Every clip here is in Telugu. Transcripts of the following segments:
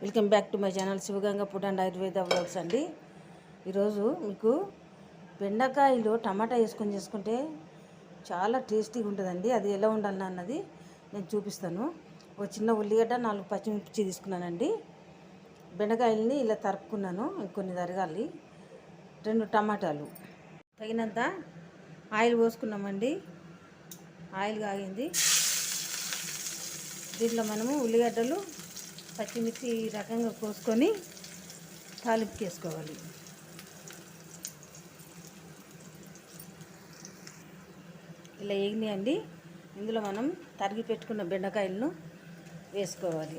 Welcome back to my channel Shivaganga food and Ayurveda blogs అండి. ఈరోజు మీకు బెండకాయలు టమాటా వేసుకొని చేసుకుంటే చాలా టేస్టీగా ఉంటుందండి. అది ఎలా ఉండాలి అన్నది నేను చూపిస్తాను. ఒక చిన్న ఉల్లిగడ్డ నాలుగు పచ్చిమిర్చి తీసుకున్నానండి. బెండకాయలని ఇలా తరుపుకున్నాను ఇంకొన్ని తరగాలి. రెండు టమాటాలు. తగినంత ఆయిల్ పోసుకున్నామండి. ఆయిల్ కాగింది. దీంట్లో మనము ఉల్లిగడ్డలు పచ్చిమిర్చి ఈ రకంగా కోసుకొని తాలింపు చేసుకోవాలి. ఇలా వేగినాయండి ఇందులో మనం తరిగి పెట్టుకున్న బెండకాయలను వేసుకోవాలి.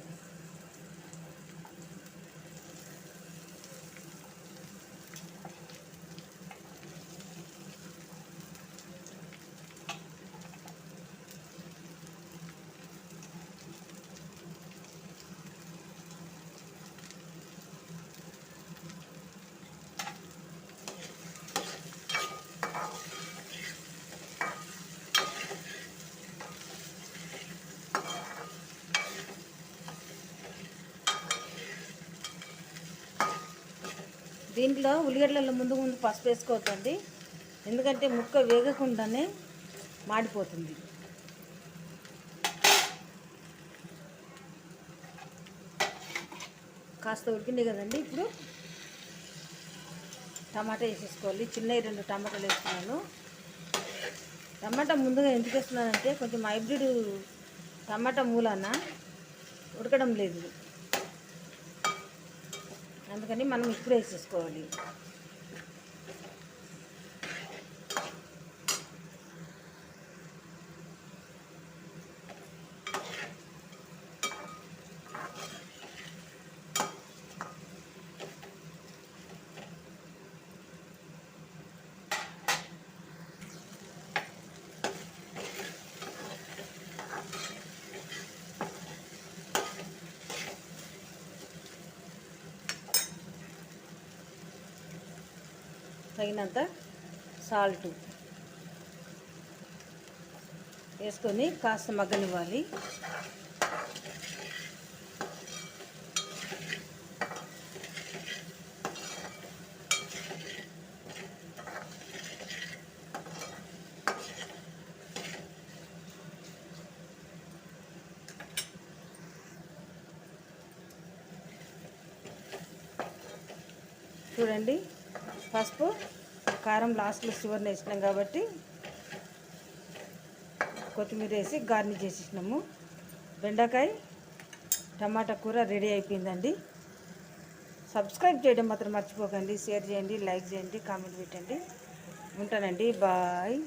దీంట్లో ఉల్లిగడ్డల ముందు ముందు పసుపు వేసుకోవద్దండి. ఎందుకంటే ముక్క వేగకుండానే మాడిపోతుంది. కాస్త ఉడికింది కదండి ఇప్పుడు. టమాటా వేసేసుకోవాలి. చిన్నవి రెండు టమాటాలు వేస్తున్నాను. టమాటా ముందుగా ఎందుకు వేస్తున్నానంటే కొంచెం హైబ్రిడ్ టమాటా మూలాన ఉడకడం లేదు. అందుకని మనం ఇప్పుడు వేసేసుకోవాలి. తగినంత సాల్ట్ వేసుకొని కాస్త మగ్గనివ్వాలి. చూడండి పసుపు కారం లాస్ట్లో చివరిని వేసినాం కాబట్టి కొత్తిమీర వేసి గార్నిష్ చేసేసినాము. బెండకాయ టమాటా కూర రెడీ అయిపోయిందండి. సబ్స్క్రైబ్ చేయడం మాత్రం మర్చిపోకండి షేర్ చేయండి లైక్ చేయండి కామెంట్ పెట్టండి. ఉంటానండి బాయ్